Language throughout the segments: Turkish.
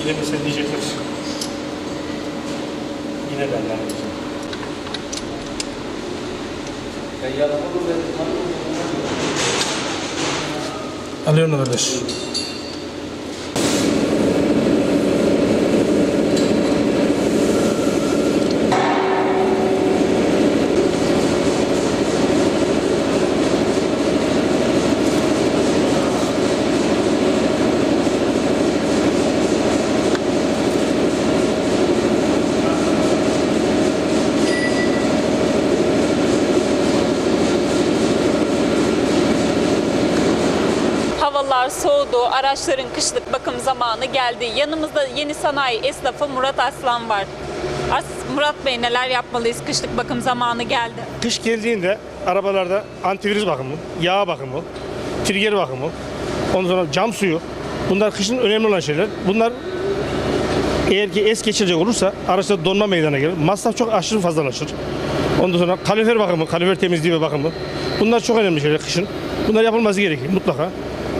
Yine mesela diyecekler. Yine derler. Alıyorum kardeş. Havalar soğudu, araçların kışlık bakım zamanı geldi. Yanımızda yeni sanayi esnafı Murat Aslan var. As Murat Bey neler yapmalıyız? Kışlık bakım zamanı geldi. Kış geldiğinde arabalarda antivirüs bakımı, yağ bakımı, trigger bakımı, ondan sonra cam suyu. Bunlar kışın önemli olan şeyler. Bunlar eğer ki es geçilecek olursa araçta donma meydana gelir. Masraf çok aşırı fazlalaşır. Ondan sonra kalorifer bakımı, kalorifer temizliği ve bakımı. Bunlar çok önemli şeyler kışın. Bunlar yapılması gerekir mutlaka.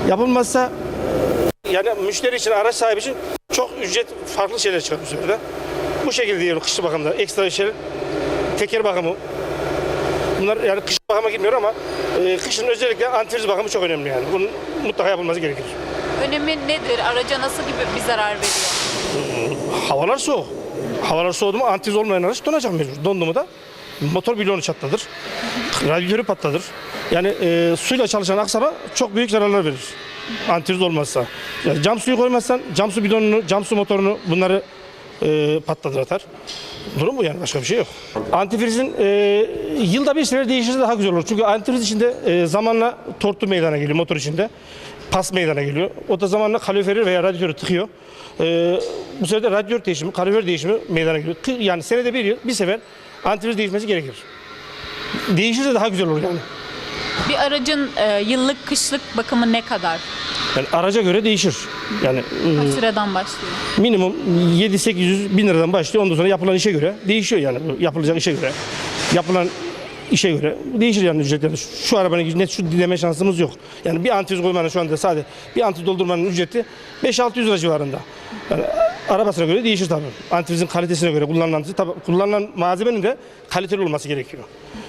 Yapılmazsa yani müşteri için, araç sahibi için çok ücret farklı şeyler çıkar bu sefer de. Bu şekilde diyelim kışlı bakımda. Ekstra şeyler, teker bakımı, Bunlar yani kış bakıma gitmiyor ama e, kışın özellikle antifriz bakımı çok önemli yani. Bunun mutlaka yapılması gerekir. Önemi nedir? Araca nasıl gibi bir zarar veriyor? Havalar soğuk. Havalar soğudu mu antifriz olmayan araç donacak mecbur. Dondu mu da motor bloğunu çatladır. Radyatörü patladır. Yani e, suyla çalışan aksama çok büyük zararlar verir. Antifriz olmazsa. Yani cam suyu koymazsan cam su bidonunu, cam su motorunu bunları e, patlatır atar. Durum bu yani başka bir şey yok. Antifrizin e, yılda bir sefer değişirse daha güzel olur. Çünkü antifriz içinde e, zamanla tortu meydana geliyor motor içinde. Pas meydana geliyor. O da zamanla kaloriferi veya radyatörü tıkıyor. E, bu sefer de radyatör değişimi, kalorifer değişimi meydana geliyor. Yani senede bir yıl bir sefer antifriz değişmesi gerekir. Değişirse daha güzel olur yani. Bir aracın e, yıllık kışlık bakımı ne kadar? Yani araca göre değişir. Yani Kaç liradan başlıyor? minimum 7-800 bin liradan başlıyor. Ondan sonra yapılan işe göre değişiyor yani. Bu Yapılacak işe göre. Yapılan işe göre değişir yani ücretler. Şu, şu arabanın net şu dinleme şansımız yok. Yani bir antiz koymanın şu anda sadece bir antiz doldurmanın ücreti 5-600 lira civarında. Yani arabasına göre değişir tabii. Antifrizin kalitesine göre kullanılan tabii kullanılan malzemenin de kaliteli olması gerekiyor.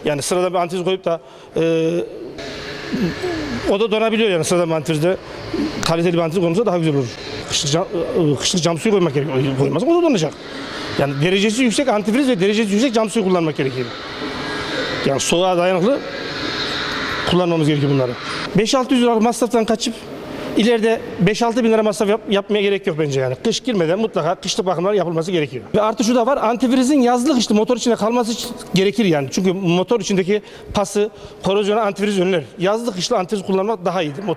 Yani sıradan bir antiz koyup da e, o da donabiliyor yani sıradan bir antizde kaliteli bir antiz konulsa daha güzel olur. Kışlık cam, ıı, kışlık cam suyu koymak gerekiyor. Koymaz o da donacak. Yani derecesi yüksek antifriz ve derecesi yüksek cam suyu kullanmak gerekiyor. Yani soğuğa dayanıklı kullanmamız gerekiyor bunları. 5-600 lira masraftan kaçıp ileride 5-6 bin lira masraf yap- yapmaya gerek yok bence yani. Kış girmeden mutlaka kışlık bakımlar yapılması gerekiyor. Ve artı şu da var antifrizin yazlık işte motor içinde kalması gerekir yani. Çünkü motor içindeki pası, korozyona antifriz önler. Yazlık kışlı antifriz kullanmak daha iyidir.